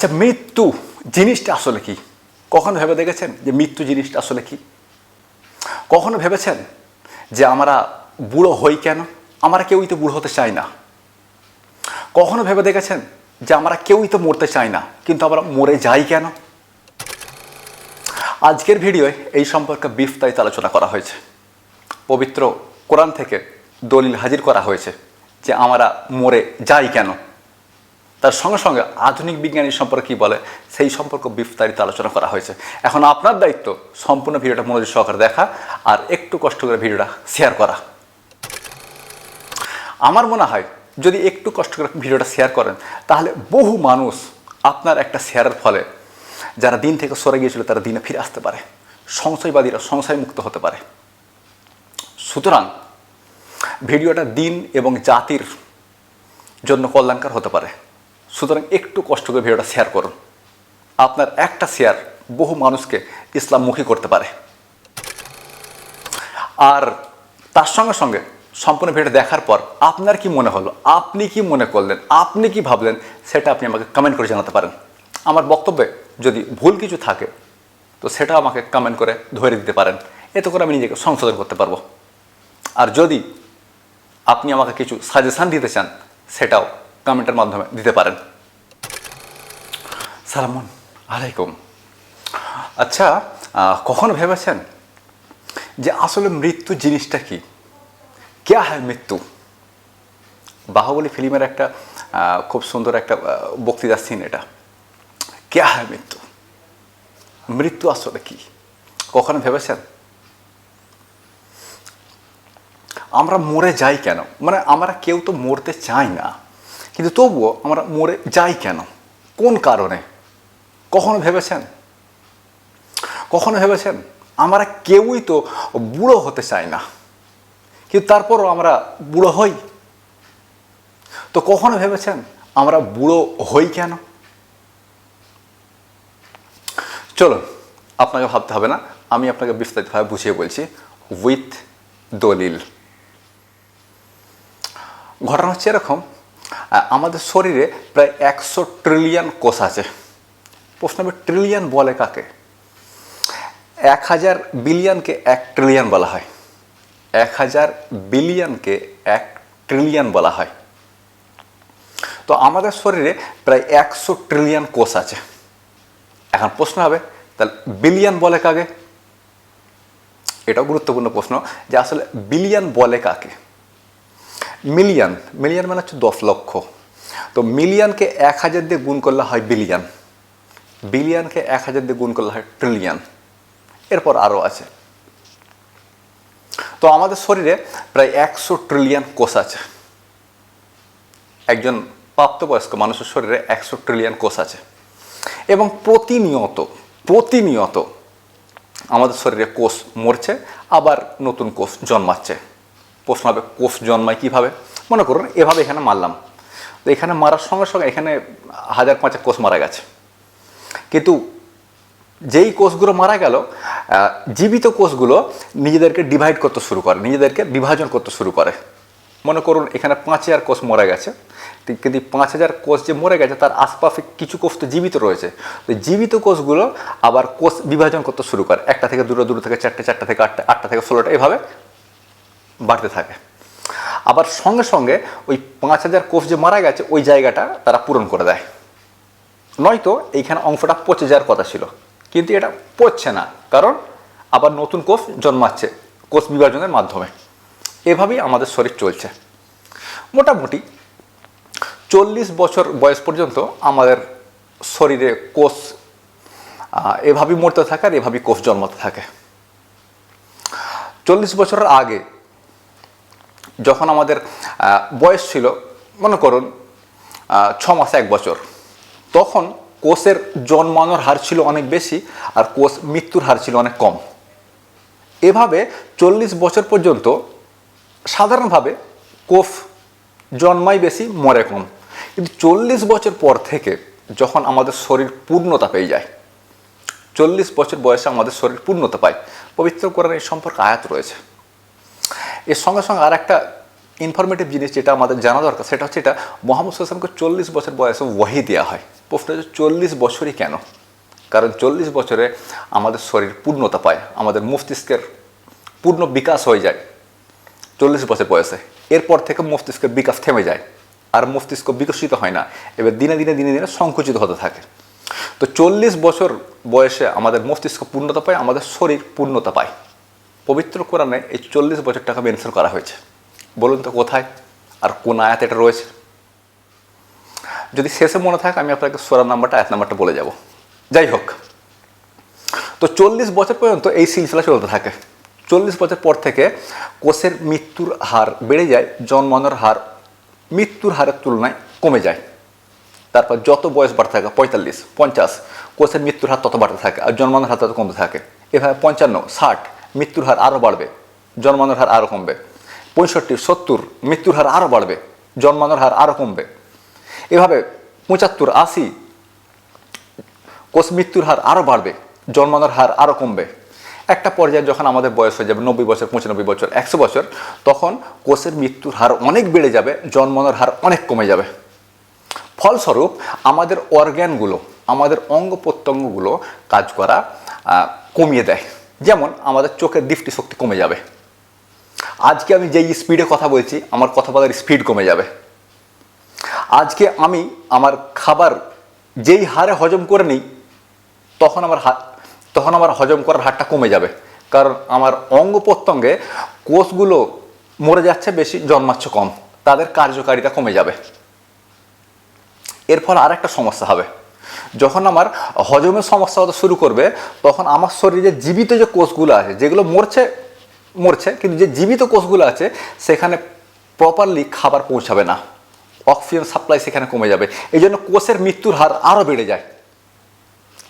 আচ্ছা মৃত্যু জিনিসটা আসলে কি? কখনো ভেবে দেখেছেন যে মৃত্যু জিনিসটা আসলে কি? কখনো ভেবেছেন যে আমরা বুড়ো হই কেন? আমরা কেউই তো বুড়ো হতে চাই না। কখনো ভেবে দেখেছেন যে আমরা কেউই তো মরতে চাই না, কিন্তু আমরা মরে যাই কেন? আজকের ভিডিওয় এই সম্পর্কে বিস্তারিত আলোচনা করা হয়েছে। পবিত্র কোরআন থেকে দলিল হাজির করা হয়েছে যে আমরা মরে যাই কেন? তার সঙ্গে সঙ্গে আধুনিক বিজ্ঞানী সম্পর্কে কী বলে, সেই সম্পর্ক বিস্তারিত আলোচনা করা হয়েছে। এখন আপনার দায়িত্ব সম্পূর্ণ ভিডিওটা মনোযোগ সহকারে দেখা আর একটু কষ্ট করে ভিডিওটা শেয়ার করা। আমার মনে হয় যদি একটু কষ্ট করে ভিডিওটা শেয়ার করেন, তাহলে বহু মানুষ আপনার একটা শেয়ারের ফলে যারা দিন থেকে সরে গিয়েছিল, তারা দিনে ফিরে আসতে পারে। সংশয়বাদীরা সংশয় মুক্ত হতে পারে। সুতরাং ভিডিওটা দিন এবং জাতির জন্য কল্যাণকার হতে পারে। সুতরাং একটু কষ্ট করে ভিডিওটা শেয়ার করুন। আপনার একটা শেয়ার বহু মানুষকে ইসলামমুখী করতে পারে। আর তার সঙ্গে সঙ্গে সম্পূর্ণ ভিডিও দেখার পর আপনার কি মনে হলো, আপনি কি মনে করলেন, আপনি কি ভাবলেন, সেটা আপনি আমাকে কমেন্ট করে জানাতে পারেন। আমার বক্তব্যে যদি ভুল কিছু থাকে, তো সেটা আমাকে কমেন্ট করে ধরে দিতে পারেন। এতে করে আমি নিজেকে সংশোধন করতে পারব। আর যদি আপনি আমাকে কিছু সাজেশান দিতে চান, সেটাও কমেন্টের মাধ্যমে দিতে পারেন। সালামুন আলাইকুম। আচ্ছা কখনো ভেবেছেন যে আসলে মৃত্যু জিনিসটা কি? ক্যা হয় মৃত্যু? বাহুবলী ফিল্মের একটা খুব সুন্দর একটা বক্তৃতা সিন এটা। ক্যা হয় মৃত্যু? মৃত্যু আসলে কি? কখনো ভেবেছেন? আমরা মরে যাই কেন? মানে আমরা কেউ তো মরতে চাই না। কিন্তু তবুও আমরা মরে যাই কেন? কোন কারণে? কখনো ভেবেছেন? কখনো ভেবেছেন? আমরা কেউই তো বুড়ো হতে চাই না। কিন্তু তারপরও আমরা বুড়ো হই। তো কখনো ভেবেছেন আমরা বুড়ো হই কেন? চলুন, আপনাকে ভাবতে হবে না। আমি আপনাকে বিস্তারিতভাবে বুঝিয়ে বলছি। উইথ দলিল। ঘটনা হচ্ছে এরকম আমাদের শরীরে প্রায় একশো ট্রিলিয়ন কোষ আছে। প্রশ্ন হবে ট্রিলিয়ন বলে কাকে? এক হাজার বিলিয়নকে এক ট্রিলিয়ন বলা হয়। এক হাজার বিলিয়নকে এক ট্রিলিয়ন বলা হয়। তো আমাদের শরীরে প্রায় একশো ট্রিলিয়ন কোষ আছে। এখন প্রশ্ন হবে, তাহলে বিলিয়ন বলে কাকে? এটাও গুরুত্বপূর্ণ প্রশ্ন যে আসলে বিলিয়ন বলে কাকে? মিলিয়ন মিলিয়ন মানে হচ্ছে দশ লক্ষ। তো মিলিয়নকে এক হাজার দিয়ে গুণ করলে হয় বিলিয়ন। বিলিয়নকে এক হাজার দিয়ে গুণ করলে হয় ট্রিলিয়ন এরপর আরও আছে। তো আমাদের শরীরে প্রায় একশো ট্রিলিয়ন কোষ আছে। একজন প্রাপ্তবয়স্ক মানুষের শরীরে একশো ট্রিলিয়ন কোষ আছে। এবং প্রতিনিয়ত প্রতিনিয়ত আমাদের শরীরে কোষ মরছে, আবার নতুন কোষ জন্মাচ্ছে। প্রশ্ন হবে, কোষ জন্মায় কীভাবে? মনে করুন, এভাবে এখানে মারলাম। তো এখানে মারার সঙ্গে সঙ্গে এখানে হাজার পাঁচেক কোষ মারা গেছে। কিন্তু যেই কোষগুলো মারা গেল জীবিত কোষগুলো নিজেদেরকে ডিভাইড করতে শুরু করে, নিজেদেরকে বিভাজন করতে শুরু করে। মনে করুন, এখানে পাঁচ হাজার কোষ মরে গেছে। কিন্তু পাঁচ হাজার কোষ যে মরে গেছে, তার আশপাশে কিছু কোষ তো জীবিত রয়েছে। তো জীবিত কোষগুলো আবার কোষ বিভাজন করতে শুরু করে। একটা থেকে দুটো দুটো থেকে চারটে চারটে থেকে আটটা আটটা থেকে ষোলোটা, এভাবে বাড়তে থাকে। আবার সঙ্গে সঙ্গে ওই পাঁচ হাজার কোষ যে মারা গেছে, ওই জায়গাটা তারা পূরণ করে দেয়। নয়তো এইখানে অংশটা পচে যাওয়ার কথা ছিল, কিন্তু এটা পচছে না, কারণ আবার নতুন কোষ জন্মাচ্ছে কোষ বিভাজনের মাধ্যমে। এভাবেই আমাদের শরীর চলছে। মোটামুটি চল্লিশ বছর বয়স পর্যন্ত আমাদের শরীরে কোষ এভাবেই মরতে থাকে আর এভাবেই কোষ জন্মাতে থাকে। চল্লিশ বছরের আগে যখন আমাদের বয়স ছিল, মনে করুন ছ মাস, এক বছর, তখন কোষের জন্মানোর হার ছিল অনেক বেশি আর কোষ মৃত্যুর হার ছিল অনেক কম। এভাবে চল্লিশ বছর পর্যন্ত সাধারণভাবে কোষ জন্মাই বেশি, মরে কম। কিন্তু চল্লিশ বছর পর থেকে যখন আমাদের শরীর পূর্ণতা পেয়ে যায়, চল্লিশ বছর বয়সে আমাদের শরীর পূর্ণতা পায়, পবিত্র কোরআন এই সম্পর্কে আয়াত রয়েছে। এর সঙ্গে সঙ্গে আর একটা ইনফরমেটিভ জিনিস যেটা আমাদের জানা দরকার, সেটা হচ্ছে এটা মোহাম্মদ সাল্লামকে চল্লিশ বছর বয়সে ওয়াহি দেওয়া হয়। প্রশ্ন হচ্ছে চল্লিশ বছরই কেন? কারণ চল্লিশ বছরে আমাদের শরীর পূর্ণতা পায়, আমাদের মস্তিষ্কের পূর্ণ বিকাশ হয়ে যায় চল্লিশ বছর বয়সে। এরপর থেকে মস্তিষ্কের বিকাশ থেমে যায় আর মস্তিষ্ক বিকশিত হয় না। এবার দিনে দিনে দিনে দিনে সংকুচিত হতে থাকে। তো চল্লিশ বছর বয়সে আমাদের মস্তিষ্ক পূর্ণতা পায়, আমাদের শরীর পূর্ণতা পায়। পবিত্র কোরআনে এই চল্লিশ বছর টাকা মেনশন করা হয়েছে। বলুন তো কোথায় আর কোন আয়াত এটা রয়েছে? যদি শেষে মনে থাকে আমি আপনাকে সোরার নাম্বারটা, আয়াত নাম্বারটা বলে যাব। যাই হোক, তো চল্লিশ বছর পর্যন্ত এই সিলসিলা চলতে থাকে। চল্লিশ বছর পর থেকে কোষের মৃত্যুর হার বেড়ে যায়, জন্মানোর হার, মৃত্যুর হারের তুলনায় কমে যায়। তারপর যত বয়স বাড়তে থাকে, পঁয়তাল্লিশ, পঞ্চাশ, কোষের মৃত্যুর হার তত বাড়তে থাকে, আর জন্মানোর হার তত কমতে থাকে। এভাবে পঞ্চান্ন, ষাট মৃত্যুর হার আরও বাড়বে, জন্মানোর হার আরও কমবে। পঁয়ষট্টি, সত্তর, মৃত্যুর হার আরও বাড়বে, জন্মানোর হার আরও কমবে। এভাবে পঁচাত্তর, আশি, কোষ মৃত্যুর হার আরও বাড়বে, জন্মানোর হার আরও কমবে। একটা পর্যায়ে যখন আমাদের বয়স হয়ে যাবে, নব্বই বছর, পঁচানব্বই বছর, একশো বছর, তখন কোষের মৃত্যুর হার অনেক বেড়ে যাবে, জন্মানোর হার অনেক কমে যাবে। ফলস্বরূপ আমাদের অর্গ্যানগুলো আমাদের অঙ্গ প্রত্যঙ্গগুলো কাজ করা কমিয়ে দেয়। যেমন আমাদের চোখের দৃষ্টি শক্তি কমে যাবে। আজকে আমি যেই স্পিডে কথা বলছি, আমার কথা বলার স্পিড কমে যাবে। আজকে আমি আমার খাবার যেই হারে হজম করে নিই, তখন আমার হাত তখন আমার হজম করার হারটা কমে যাবে। কারণ আমার অঙ্গ প্রত্যঙ্গে কোষগুলো মরে যাচ্ছে, বেশি জন্মাচ্ছে কম। তাদের কার্যকারিতা কমে যাবে। এর ফলে আর একটা সমস্যা হবে। যখন আমার হজমের সমস্যা হতে শুরু করবে, তখন আমার শরীরে জীবিত যে কোষগুলো আছে, যেগুলো মরছে মরছে, কিন্তু যে জীবিত কোষগুলো আছে, সেখানে প্রপারলি খাবার পৌঁছাবে না। অক্সিজেন সাপ্লাই সেখানে কমে যাবে। এই জন্য কোষের মৃত্যুর হার আরও বেড়ে যায়।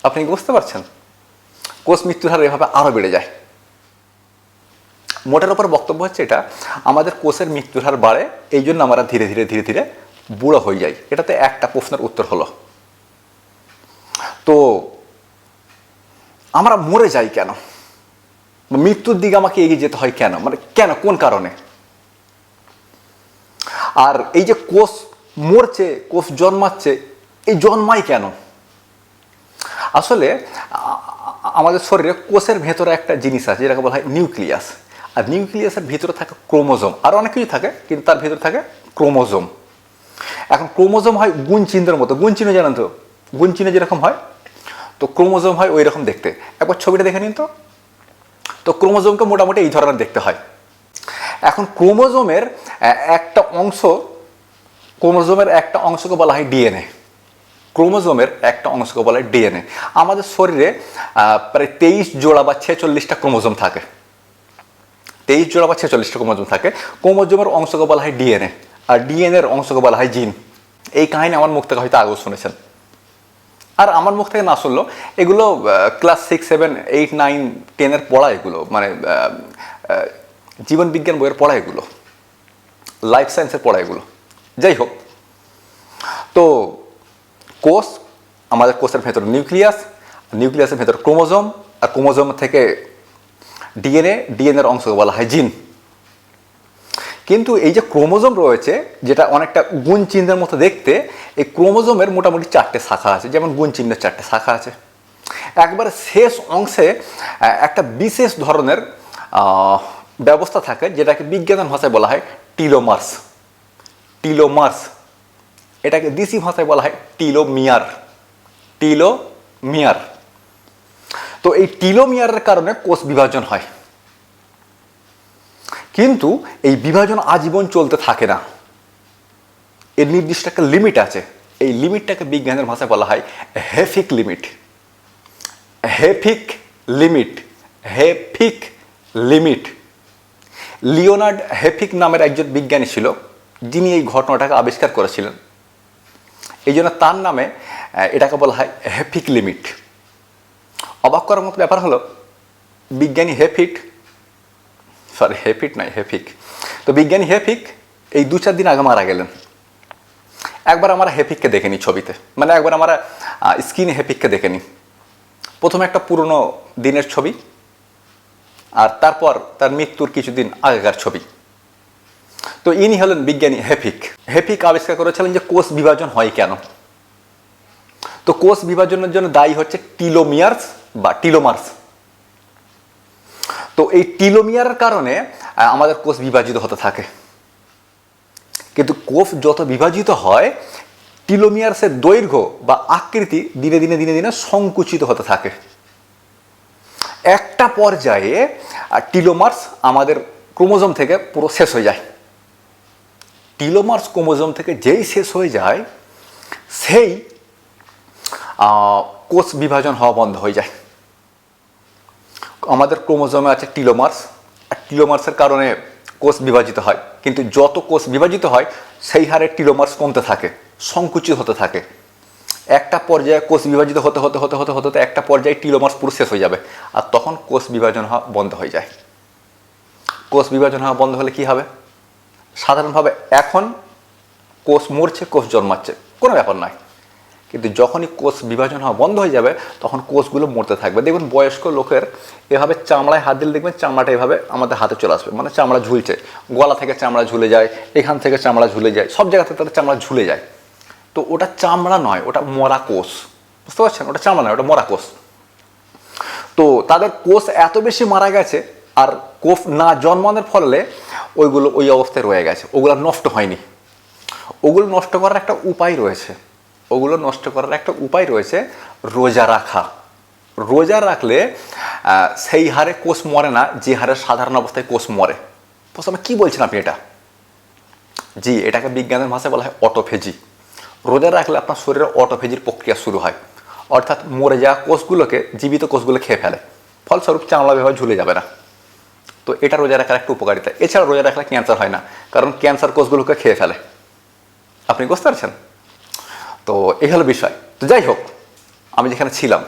আপনি বুঝতে পারছেন? কোষ মৃত্যুর হার এভাবে আরও বেড়ে যায়। মোটের ওপর বক্তব্য হচ্ছে এটা, আমাদের কোষের মৃত্যুর হার বাড়ে, এই জন্য আমরা ধীরে ধীরে ধীরে ধীরে বুড়ো হয়ে যাই। এটাতে একটা প্রশ্নের উত্তর হলো। তো আমরা মরে যাই কেন? মৃত্যুর দিকে আমাকে এগিয়ে যেতে হয় কেন? মানে কেন? কোন কারণে? আর এই যে কোষ মরছে, কোষ জন্মাচ্ছে, এই জন্মাই কেন? আসলে আমাদের শরীরে কোষের ভেতরে একটা জিনিস আছে, যেটাকে বলা হয় নিউক্লিয়াস। আর নিউক্লিয়াসের ভিতরে থাকে ক্রোমোজোম। আর অনেক কিছু থাকে, কিন্তু তার ভিতরে থাকে ক্রোমোজোম। এখন ক্রোমোজোম হয় গুণ চিহ্নের মতো। গুণ চিহ্ন জানেন তো? গুণ চিহ্ন যেরকম হয়, তো ক্রোমোজোম হয় ওই রকম দেখতে। একবার ছবিটা দেখে নিন তো। তো ক্রোমোজোমকে মোটামুটি এই ধরনের দেখতে হয়। এখন ক্রোমোজোমের একটা অংশ, ক্রোমোজোমের একটা অংশকে বলা হয় ডিএনএ। ক্রোমোজোমের একটা অংশকে বলা হয় ডিএনএ। আমাদের শরীরে প্রায় তেইশ জোড়া বা ছেচল্লিশটা ক্রোমোজোম থাকে। তেইশ জোড়া বা ছেচল্লিশটা ক্রোমোজোম থাকে। ক্রোমোজোমের অংশকে বলা হয় ডিএনএ। আর ডিএনএর অংশকে বলা হয় জিন। এই কাহিনী আমার মুখ থেকে হয়তো আগেও শুনেছেন। আর আমার মুখ থেকে না শুনলো এগুলো class six seven eight nine টেনের পড়া এগুলো মানে আহ, আহ, জীবন বিজ্ঞান বইয়ের পড়া এগুলো লাইফ সায়েন্সের পড়া এগুলো। যাই হোক তো কোষ আমাদের কোষের ভেতর নিউক্লিয়াস নিউক্লিয়াসের ভেতর ক্রোমোজোম আর ক্রোমোজোম থেকে ডিএনএ ডিএনএর অংশকে বলা হয় জিন। কিন্তু এই যে ক্রোমোজোম রয়েছে, যেটা অনেকটা গুণ চিহ্নের মতো দেখতে, এই ক্রোমোজোমের মোটামুটি চারটে শাখা আছে। যেমন গুণ চিহ্নের চারটে শাখা আছে। একবারে শেষ অংশে একটা বিশেষ ধরনের ব্যবস্থা থাকে, যেটাকে বিজ্ঞানের ভাষায় বলা হয় টিলোমার্স। টিলোমার্স। এটাকে দিসি ভাষায় বলা হয় টিলোমিয়ার। টিলোমিয়ার। তো এই টিলোমিয়ারের কারণে কোষ বিভাজন হয়। কিন্তু এই বিভাজন আজীবন চলতে থাকে না। এর নির্দিষ্ট একটা লিমিট আছে। এই লিমিটটাকে বিজ্ঞানের ভাষায় বলা হয় Hayflick limit. Hayflick limit. Hayflick limit. Leonard Hayflick নামের একজন বিজ্ঞানী ছিল, যিনি এই ঘটনাটাকে আবিষ্কার করেছিলেন। এই জন্য তার নামে এটাকে বলা হয় হেফিক লিমিট। অবাক করার মতো ব্যাপার হলো, বিজ্ঞানী হেফিক সরি হেফিক নয় হেফিক তো বিজ্ঞানী হেফিক এই দু চার দিন আগে মারা গেলেন। একবার আমরা হেফিককে দেখে নিই ছবিতে। মানে একবার আমরা স্ক্রিনে হেফিককে দেখে নিই। প্রথমে একটা পুরনো দিনের ছবি, আর তারপর তার মৃত্যুর কিছুদিন আগেকার ছবি। তো ইনি হলেন বিজ্ঞানী হেফিক হেফিক আবিষ্কার করেছিলেন যে কোষ বিভাজন হয় কেন? তো কোষ বিভাজনের জন্য দায়ী হচ্ছে টিলোমিয়ার্স বা টিলোমার্স। তো এই টিলোমিয়ারের কারণে আমাদের কোষ বিভাজিত হতে থাকে। কিন্তু কোষ যত বিভাজিত হয় টিলোমিয়ার্সের দৈর্ঘ্য বা আকৃতি দিনে দিনে দিনে দিনে সংকুচিত হতে থাকে। একটা পর্যায়ে টিলোমার্স আমাদের ক্রোমোজোম থেকে পুরো শেষ হয়ে যায়। টিলোমার্স ক্রোমোজোম থেকে যেই শেষ হয়ে যায়, সেই কোষ বিভাজন হওয়া বন্ধ হয়ে যায়। আমাদের ক্রোমোজোমে আছে টিলোমার্স। আর টিলোমার্সের কারণে কোষ বিভাজিত হয়। কিন্তু যত কোষ বিভাজিত হয়, সেই হারে টিলোমার্স কমতে থাকে, সংকুচিত হতে থাকে। একটা পর্যায়ে কোষ বিভাজিত হতে হতে হতে হতে হতে একটা পর্যায়ে টিলোমার্স পুরো শেষ হয়ে যাবে। আর তখন কোষ বিভাজন হওয়া বন্ধ হয়ে যায়। কোষ বিভাজন হওয়া বন্ধ হলে কি হবে? সাধারণভাবে এখন কোষ মরছে, কোষ জন্মাচ্ছে। কোনো ব্যাপার নয়। কিন্তু যখনই কোষ বিভাজন হওয়া বন্ধ হয়ে যাবে, তখন কোষগুলো মরতে থাকবে। দেখবেন বয়স্ক লোকের এভাবে চামড়ায় হাত দিলে দেখবেন চামড়াটা এভাবে আমাদের হাতে চলে আসবে মানে চামড়া ঝুলছে। গলা থেকে চামড়া ঝুলে যায়, এখান থেকে চামড়া ঝুলে যায়, সব জায়গাতে তাদের চামড়া ঝুলে যায়। তো ওটা চামড়া নয়, ওটা মরা কোষ। বুঝতে পারছেন? ওটা চামড়া নয়, ওটা মরা কোষ। তো তাদের কোষ এত বেশি মারা গেছে, আর কোষ না জন্মানোর ফলে ওইগুলো ওই অবস্থায় রয়ে গেছে। ওগুলো নষ্ট হয়নি। ওগুলো নষ্ট করার একটা উপায় রয়েছে। ওগুলো নষ্ট করার একটা উপায় রয়েছে, রোজা রাখা। রোজা রাখলে সেই হারে কোষ মরে না, যে হারে সাধারণ অবস্থায় কোষ মরে। প্রথমে কি বলছেন আপনি এটা? জি, এটাকে বিজ্ঞানের ভাষায় বলা হয় অটোফেজি। রোজা রাখলে আপনার শরীরে অটোফেজির প্রক্রিয়া শুরু হয়। অর্থাৎ মরে যাওয়া কোষগুলোকে, জীবিত কোষগুলো খেয়ে ফেলে। ফলস্বরূপ চামড়া ব্যবহার ঝুলে যাবে না। তো এটা রোজা রাখার একটা উপকারিতা। এছাড়া রোজা রাখলে ক্যান্সার হয় না, কারণ ক্যান্সার কোষগুলোকে খেয়ে ফেলে। আপনি বুঝতে পারছেন? তো এই হলো বিষয়। তো যাই হোক, আমি যেখানে ছিলাম।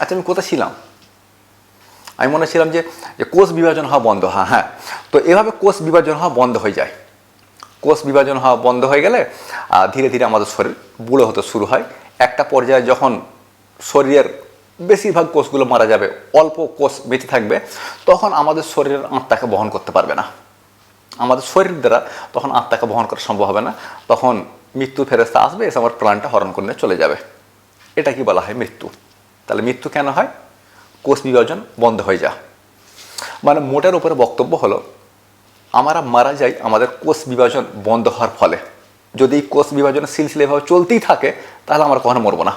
আচ্ছা আমি কোথায় ছিলাম? আমি মনে ছিলাম যে কোষ বিভাজন হওয়া বন্ধ হ্যাঁ হ্যাঁ। তো এভাবে কোষ বিভাজন হওয়া বন্ধ হয়ে যায়। কোষ বিভাজন হওয়া বন্ধ হয়ে গেলে ধীরে ধীরে আমাদের শরীর বুড়ো হতে শুরু হয়। একটা পর্যায়ে যখন শরীরের বেশিরভাগ কোষগুলো মারা যাবে, অল্প কোষ বেঁচে থাকবে, তখন আমাদের শরীরের আত্মাকে বহন করতে পারবে না। আমাদের শরীর দ্বারা তখন আত্মাকে বহন করা সম্ভব হবে না। তখন মৃত্যু ফেরস্তা আসবে, এসে আমার প্রাণটা হরণ করে চলে যাবে। এটা কি বলা হয় মৃত্যু? তাহলে মৃত্যু কেন হয়? কোষ বিভাজন বন্ধ হয়ে যা মানে মোটের উপরে বক্তব্য হলো, আমরা মারা যাই, আমাদের কোষ বিভাজন বন্ধ হওয়ার ফলে। যদি কোষ বিভাজনের সিলসিলা এভাবে চলতেই থাকে, তাহলে আমরা কখনো মরবো না।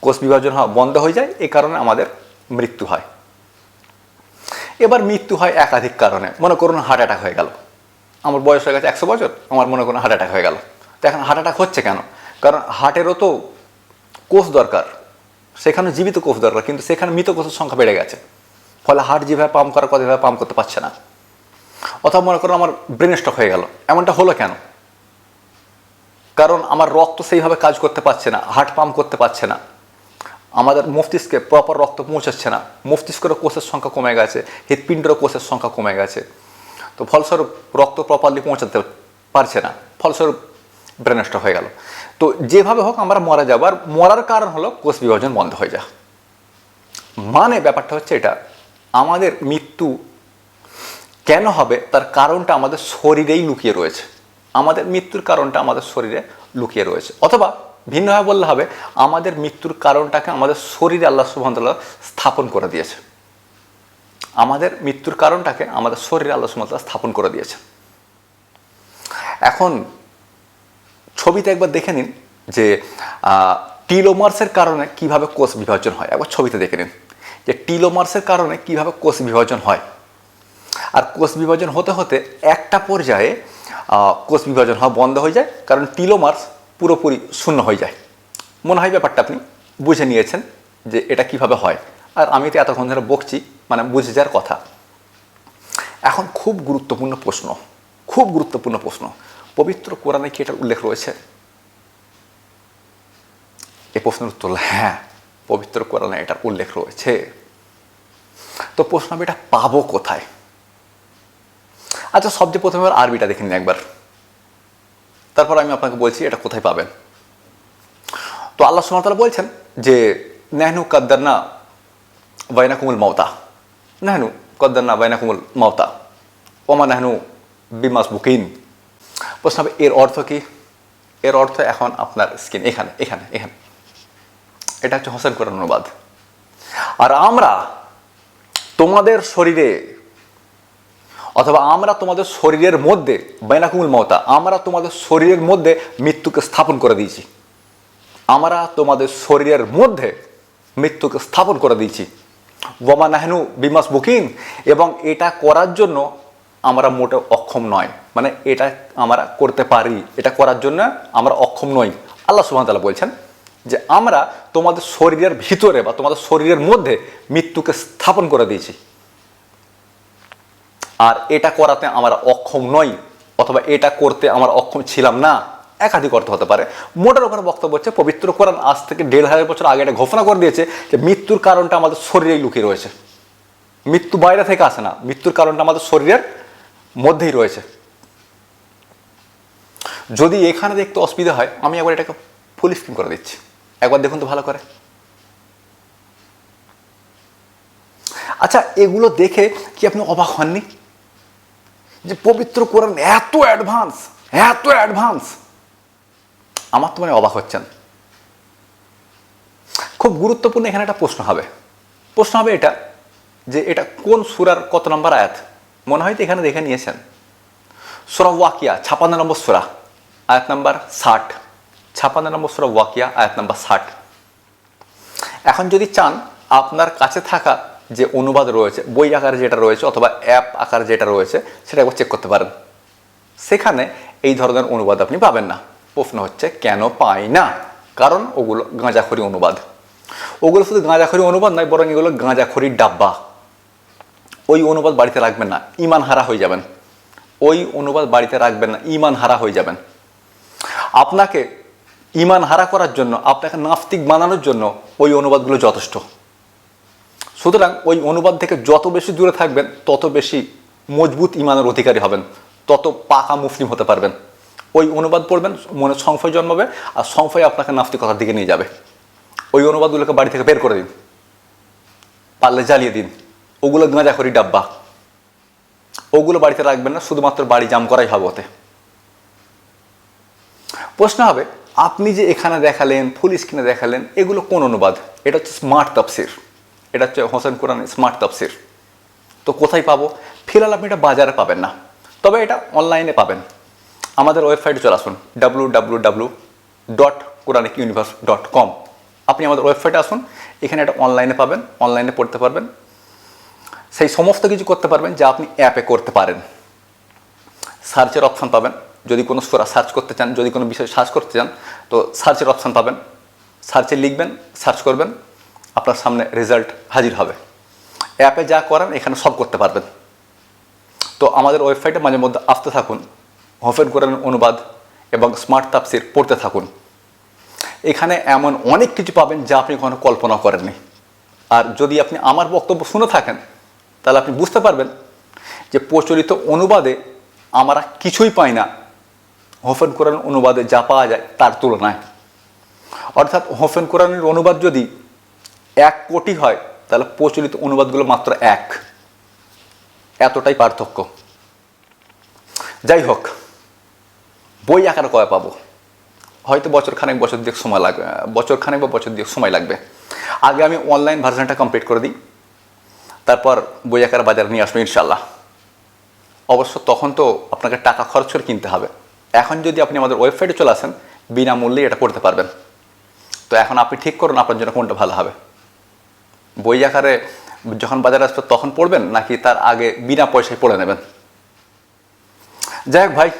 কোষ বিভাজন হওয়া বন্ধ হয়ে যায় এই কারণে আমাদের মৃত্যু হয়। এবার মৃত্যু হয় একাধিক কারণে। মনে করুন হার্ট অ্যাটাক হয়ে গেল। আমার বয়স হয়ে গেছে একশো বছর, আমার মনে করুন হার্ট অ্যাটাক হয়ে গেল। তো এখন হার্ট অ্যাটাক হচ্ছে কেন? কারণ হার্টেরও তো কোষ দরকার, সেখানে জীবিত কোষ দরকার, কিন্তু সেখানে মৃত কোষের সংখ্যা বেড়ে গেছে। ফলে হার্ট যেভাবে পাম্প করার কথা যেভাবে পাম্প করতে পারছে না। অথবা মনে করুন আমার ব্রেন স্ট্রোক হয়ে গেল, এমনটা হলো কেন? কারণ আমার রক্ত সেইভাবে কাজ করতে পারছে না হার্ট পাম্প করতে পারছে না। আমাদের মস্তিষ্কে প্রপার রক্ত পৌঁছাচ্ছে না, মস্তিষ্কেরও কোষের সংখ্যা কমে গেছে হৃৎপিণ্ডের কোষের সংখ্যা কমে গেছে। তো ফলস্বরূপ রক্ত প্রপারলি পৌঁছাতে পারছে না, ফলস্বরূপ ব্রেন স্ট্রোক হয়ে গেল। তো যেভাবে হোক আমরা মারা যাব, আর মরার কারণ হলো কোষ বিভাজন বন্ধ হয়ে যা মানে ব্যাপারটা হচ্ছে এটা, আমাদের মৃত্যু কেন হবে, তার কারণটা আমাদের শরীরেই লুকিয়ে রয়েছে। আমাদের মৃত্যুর কারণটা আমাদের শরীরে লুকিয়ে রয়েছে। অথবা ভিন্নভাবে বললে হবে, আমাদের মৃত্যুর কারণটাকে আমাদের শরীরে আল্লাহ সুবহানাহু স্থাপন করে দিয়েছে। আমাদের মৃত্যুর কারণটাকে আমাদের শরীরে আল্লাহ সুবহানাহু স্থাপন করে দিয়েছে এখন ছবিতে একবার দেখে নিন যে টিলোমার্সের কারণে কীভাবে কোষ বিভাজন হয়। একবার ছবিতে দেখে নিন যে, টিলোমার্সের কারণে কীভাবে কোষ বিভাজন হয়। আর কোষ বিভাজন হতে হতে একটা পর্যায়ে কোষ বিভাজন হওয়া বন্ধ হয়ে যায়, কারণ টিলোমার্স পুরোপুরি শূন্য হয়ে যায়। মনে হয় ব্যাপারটা আপনি বুঝে নিয়েছেন যে এটা কীভাবে হয়। আর আমি তো এতক্ষণ ধরে বকছি মানে বুঝে যাওয়ার কথা। এখন খুব গুরুত্বপূর্ণ প্রশ্ন, খুব গুরুত্বপূর্ণ প্রশ্ন। পবিত্র কোরআনে কি এটার উল্লেখ রয়েছে? এ প্রশ্নের উত্তর হ্যাঁ পবিত্র কোরআনে এটার উল্লেখ রয়েছে। তো প্রশ্ন আমি এটা পাবো কোথায়? আচ্ছা সবচেয়ে প্রথমে আরবিটা দেখে নিন একবার। তারপর আমি আপনাকে বলছি এটা কোথায় পাবেন। তো আল্লাহ সুমতালা বলছেন যে, নেহনু কাদ্দারনা বাইনাকুমুল মাওতা। নেহনু কদ্দারনা বাইনাকুমুল মাওতা ওমা নেহনু বিমাস বুকিন প্রশ্ন হবে এর অর্থ কি? এর অর্থ এখন আপনার স্কিন এখানে এখানে এখানে। এটা হচ্ছে হোসেন কোরআন অনুবাদ। আর আমরা তোমাদের শরীরে অথবা আমরা তোমাদের শরীরের মধ্যে বেনাকুমুল মতা আমরা তোমাদের শরীরের মধ্যে মৃত্যুকে স্থাপন করে দিয়েছি। আমরা তোমাদের শরীরের মধ্যে মৃত্যুকে স্থাপন করে দিয়েছি। ওমা নাহনু বিমাস বুকিং এবং এটা করার জন্য আমরা মোটে অক্ষম নয়। মানে এটা আমরা করতে পারি, এটা করার জন্য আমরা অক্ষম নই। আল্লাহ সুহামতাল্লাহ বলছেন যে আমরা তোমাদের শরীরের ভিতরে বা তোমাদের শরীরের মধ্যে মৃত্যুকে স্থাপন করে দিয়েছি। আর এটা করাতে আমরা অক্ষম নই, অথবা এটা করতে আমরা অক্ষম ছিলাম না। একাধিক অর্থ হতে পারে। মোটার ওখানে বক্তব্য হচ্ছে, পবিত্র কোরআন আজ থেকে দেড় হাজার বছর আগে এটা ঘোষণা করে দিয়েছে যে মৃত্যুর কারণটা আমাদের শরীরেই লুকিয়ে রয়েছে। মৃত্যু বাইরে থেকে আসে না, মৃত্যুর কারণটা আমাদের শরীরের মধ্যেই রয়েছে। যদি এখানে দেখতে অসুবিধা হয়, আমি একবার এটাকে ফুল স্ক্রিন করে দিচ্ছি। একবার দেখুন তো ভালো করে। আচ্ছা এগুলো দেখে কি আপনি অবাক হননি? যে পবিত্র কোরআন এত অ্যাডভান্স এত অ্যাডভান্স আমার তো মানে অবাক হচ্ছেন। খুব গুরুত্বপূর্ণ এখানে একটা প্রশ্ন হবে। প্রশ্ন হবে এটা যে এটা কোন সুরার কত নম্বর আয়াত? মনে হয় তো এখানে দেখে নিয়েছেন। সুরা ওয়াকিয়া, ছাপান্ন নম্বর সুরা, আয়াত নাম্বার ষাট। ছাপান্ন নম্বর সুরা ওয়াকিয়া, আয়াত নাম্বার ষাট। এখন যদি চান আপনার কাছে থাকা যে অনুবাদ রয়েছে, বই আকারে যেটা রয়েছে অথবা অ্যাপ আকারে যেটা রয়েছে, সেটা একবার চেক করতে পারেন। সেখানে এই ধরনের অনুবাদ আপনি পাবেন না। প্রশ্ন হচ্ছে, কেন পাই না? কারণ ওগুলো গাঁজাখড়ি অনুবাদ। ওগুলো শুধু গাঁজাখড়ি অনুবাদ নয়, বরং এগুলো গাঁজাখড়ির ডাব্বা। ওই অনুবাদ বাড়িতে রাখবেন না, ইমান হারা হয়ে যাবেন। ওই অনুবাদ বাড়িতে রাখবেন না, ইমান হারা হয়ে যাবেন। আপনাকে ইমান হারা করার জন্য, আপনাকে নাস্তিক বানানোর জন্য ওই অনুবাদগুলো যথেষ্ট। সুতরাং ওই অনুবাদ থেকে যত বেশি দূরে থাকবেন, তত বেশি মজবুত ইমানের অধিকারী হবেন, তত পাকা মুসলিম হতে পারবেন। ওই অনুবাদ পড়বেন, মনে সংশয় জন্মাবে, আর সংশয় আপনাকে নাস্তিকতার দিকে নিয়ে যাবে। ওই অনুবাদগুলোকে বাড়ি থেকে বের করে দিন। পারলে জ্বালিয়ে দিন। ওগুলো গাঁজা করি ডাব্বা। ওগুলো বাড়িতে রাখবেন না, শুধুমাত্র বাড়ি জাম করাই হবে ওতে। প্রশ্ন হবে, আপনি যে এখানে দেখালেন, ফুল স্ক্রিনে দেখালেন, এগুলো কোন অনুবাদ? এটা হচ্ছে স্মার্ট তাফসির। এটা হচ্ছে হোসেন কোরআন স্মার্ট তাফসির। তো কোথায় পাবো? ফিলহাল আপনি এটা বাজারে পাবেন না। তবে এটা অনলাইনে পাবেন। আমাদের ওয়েবসাইটে চলে আসুন W W W dot Quranic universe dot com আপনি আমাদের ওয়েবসাইটে আসুন, এখানে এটা অনলাইনে পাবেন অনলাইনে পড়তে পারবেন। সেই সমস্ত কিছু করতে পারবেন যা আপনি অ্যাপে করতে পারেন। সার্চের অপশান পাবেন। যদি কোনো সোরা সার্চ করতে চান, যদি কোনো বিষয় সার্চ করতে চান, তো সার্চের অপশান পাবেন। সার্চে লিখবেন সার্চ করবেন, আপনার সামনে রেজাল্ট হাজির হবে। অ্যাপে যা করান, এখানে সব করতে পারবেন। তো আমাদের ওয়েবসাইটে মাঝে মধ্যে আসতে থাকুন। হোফেন কোরআন অনুবাদ এবং স্মার্ট তাপসির পড়তে থাকুন। এখানে এমন অনেক কিছু পাবেন যা আপনি কখনো কল্পনা করেননি। আর যদি আপনি আমার বক্তব্য শুনে থাকেন, তাহলে আপনি বুঝতে পারবেন যে প্রচলিত অনুবাদে আমরা কিছুই পাই না। হোফেন কোরআন অনুবাদে যা পাওয়া যায় তার তুলনায়। অর্থাৎ হোফেন কোরআনের অনুবাদ যদি এক কোটি হয়, তাহলে প্রচলিত অনুবাদগুলো মাত্র এক। এতটাই পার্থক্য। যাই হোক বই আকারে কয় পাবো? হয়তো বছর খানেক বছর দিয়ে সময় লাগবে বছর খানেক বা বছর দিয়ে সময় লাগবে। আগে আমি অনলাইন ভার্সনটা কমপ্লিট করে দিই, তারপর বই আকার বাজারে নিয়ে আসব ইনশাল্লাহ অবশ্য তখন তো আপনাকে টাকা খরচ করে কিনতে হবে। এখন যদি আপনি আমাদের ওয়েবসাইটে চলে আসেন, বিনামূল্যে এটা করতে পারবেন। তো এখন আপনি ঠিক করুন আপনার জন্য কোনটা ভালো হবে। বই আকারে যখন বাজারে আসবে তখন পড়বেন, নাকি তার আগে বিনা পয়সায় পড়ে নেবেন? যাই হোক ভাই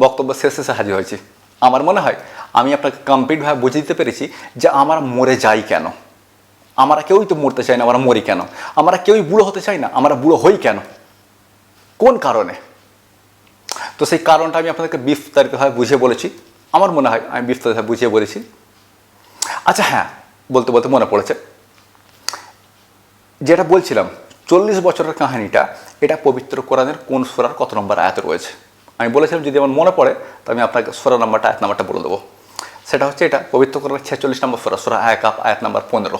বক্তব্য শেষ হাজির হয়েছি। আমার মনে হয় আমি আপনাকে কমপ্লিটভাবে বুঝে দিতে পেরেছি যে আমরা মরে যাই কেন? আমরা কেউই তো মরতে চাই না, আমরা মরি কেন? আমরা কেউই বুড়ো হতে চাই না, আমরা বুড়ো হই কেন? কোন কারণে? তো সেই কারণটা আমি আপনাদেরকে বিস্তারিতভাবে বুঝিয়ে বলেছি। আমার মনে হয় আমি বিস্তারিতভাবে বুঝিয়ে বলেছি। আচ্ছা হ্যাঁ বলতে বলতে মনে পড়েছে। যেটা বলছিলাম, চল্লিশ বছরের কাহিনীটা, এটা পবিত্র কোরআনের কোন সুরার কত নম্বর আয়াত রয়েছে? আমি বলেছিলাম, যদি আমার মনে পড়ে তো আমি আপনাকে সোরা নাম্বারটা, আয়াত নাম্বারটা বলে দেবো। সেটা হচ্ছে এটা, পবিত্র কোরআনের ছেচল্লিশ নম্বর সোরা সোরা এক আপ, আয়াত নাম্বার পনেরো।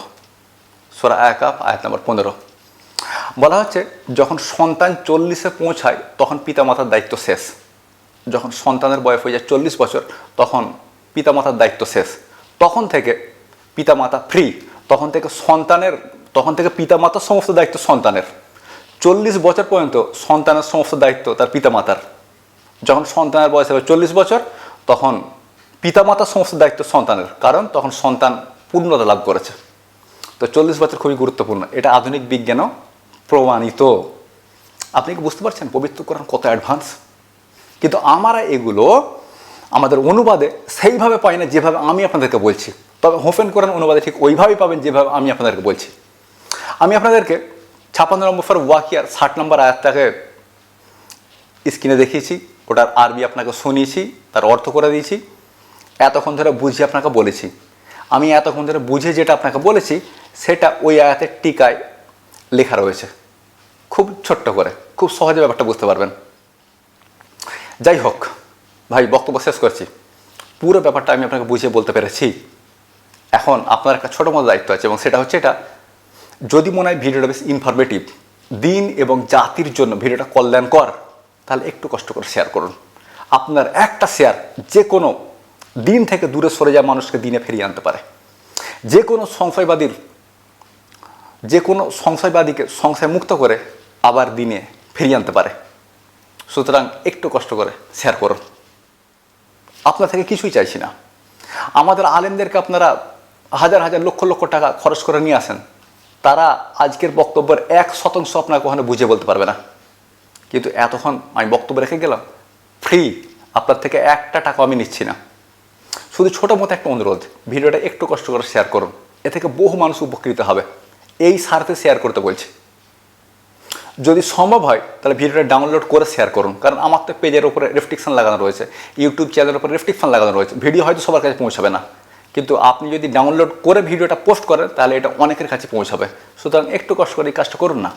সোরা এক আপ, আয়াত নাম্বার পনেরো। বলা হচ্ছে, যখন সন্তান চল্লিশে পৌঁছায়, তখন পিতামাতার দায়িত্ব শেষ। যখন সন্তানের বয়স হয়ে যায় চল্লিশ বছর, তখন পিতামাতার দায়িত্ব শেষ। তখন থেকে পিতামাতা ফ্রি তখন থেকে সন্তানের, তখন থেকে পিতামাতার সমস্ত দায়িত্ব সন্তানের। চল্লিশ বছর পর্যন্ত সন্তানের সমস্ত দায়িত্ব তার পিতামাতার। যখন সন্তানের বয়স হবে চল্লিশ বছর, তখন পিতামাতার সমস্ত দায়িত্ব সন্তানের। কারণ তখন সন্তান পূর্ণতা লাভ করেছে। তো চল্লিশ বছর খুবই গুরুত্বপূর্ণ। এটা আধুনিক বিজ্ঞানও প্রমাণিত। আপনি কি বুঝতে পারছেন? পবিত্র কোরআন কত অ্যাডভান্স? কিন্তু আমরা এগুলো আমাদের অনুবাদে সেইভাবে পাই না যেভাবে আমি আপনাদেরকে বলছি। তবে হোফেন কোরআন অনুবাদে ঠিক ওইভাবেই পাবেন যেভাবে আমি আপনাদেরকে বলছি। আমি আপনাদেরকে ছাপান্ন নম্বর ফর ওয়াকিয়ার ষাট নম্বর আয়াতটাকে স্ক্রিনে দেখিয়েছি। ওটার আরবি আপনাকে শুনিয়েছি, তার অর্থ করে দিয়েছি। এতক্ষণ ধরে বুঝিয়ে আপনাকে বলেছি। আমি এতক্ষণ ধরে বুঝে যেটা আপনাকে বলেছি, সেটা ওই আয়াতের টিকায় লেখা রয়েছে। খুব ছোট্ট করে, খুব সহজে ব্যাপারটা বুঝতে পারবেন। যাই হোক, ভাই, বক্তব্য শেষ করছি। পুরো ব্যাপারটা আমি আপনাকে বুঝিয়ে বলতে পেরেছি। এখন আপনার একটা ছোটো মতো দায়িত্ব আছে, এবং সেটা হচ্ছে এটা, যদি মনে হয় ভিডিওটা বেশ ইনফরমেটিভ দিন এবং জাতির জন্য ভিডিওটা কল্যাণকর তাহলে একটু কষ্ট করে শেয়ার করুন। আপনার একটা শেয়ার যে কোনো দিন থেকে দূরে সরে যাওয়া মানুষকে দিনে ফিরিয়ে আনতে পারে। যে কোনো সংশয়বাদীর যে কোনো সংশয়বাদীকে সংশয় মুক্ত করে আবার দিনে ফিরিয়ে আনতে পারে। সুতরাং একটু কষ্ট করে শেয়ার করুন। আপনার থেকে কিছুই চাইছি না। আমাদের আলেমদেরকে আপনারা হাজার হাজার লক্ষ লক্ষ টাকা খরচ করে নিয়ে আসেন। তারা আজকের বক্তব্যের এক শতাংশ আপনাকে কখনো বুঝে বলতে পারবে না। কিন্তু এতক্ষণ আমি বক্তব্য রেখে গেলাম ফ্রি আপনার থেকে একটা টাকা আমি নিচ্ছি না। শুধু ছোটো মতো একটা অনুরোধ, ভিডিওটা একটু কষ্ট করে শেয়ার করুন। এ থেকে বহু মানুষ উপকৃত হবে। এই স্বার্থে শেয়ার করতে বলছি। যদি সম্ভব হয়, তাহলে ভিডিওটা ডাউনলোড করে শেয়ার করুন। কারণ আমার তো পেজের উপরে রেস্ট্রিকশন লাগানো রয়েছে ইউটিউব চ্যানেলের উপরে রেস্ট্রিকশন লাগানো রয়েছে। ভিডিও হয়তো সবার কাছে পৌঁছাবে না। কিন্তু আপনি যদি ডাউনলোড করে ভিডিওটা পোস্ট করেন, তাহলে এটা অনেকের কাছে পৌঁছাবে। সুতরাং একটু কষ্ট করে এই কাজটা করুন না।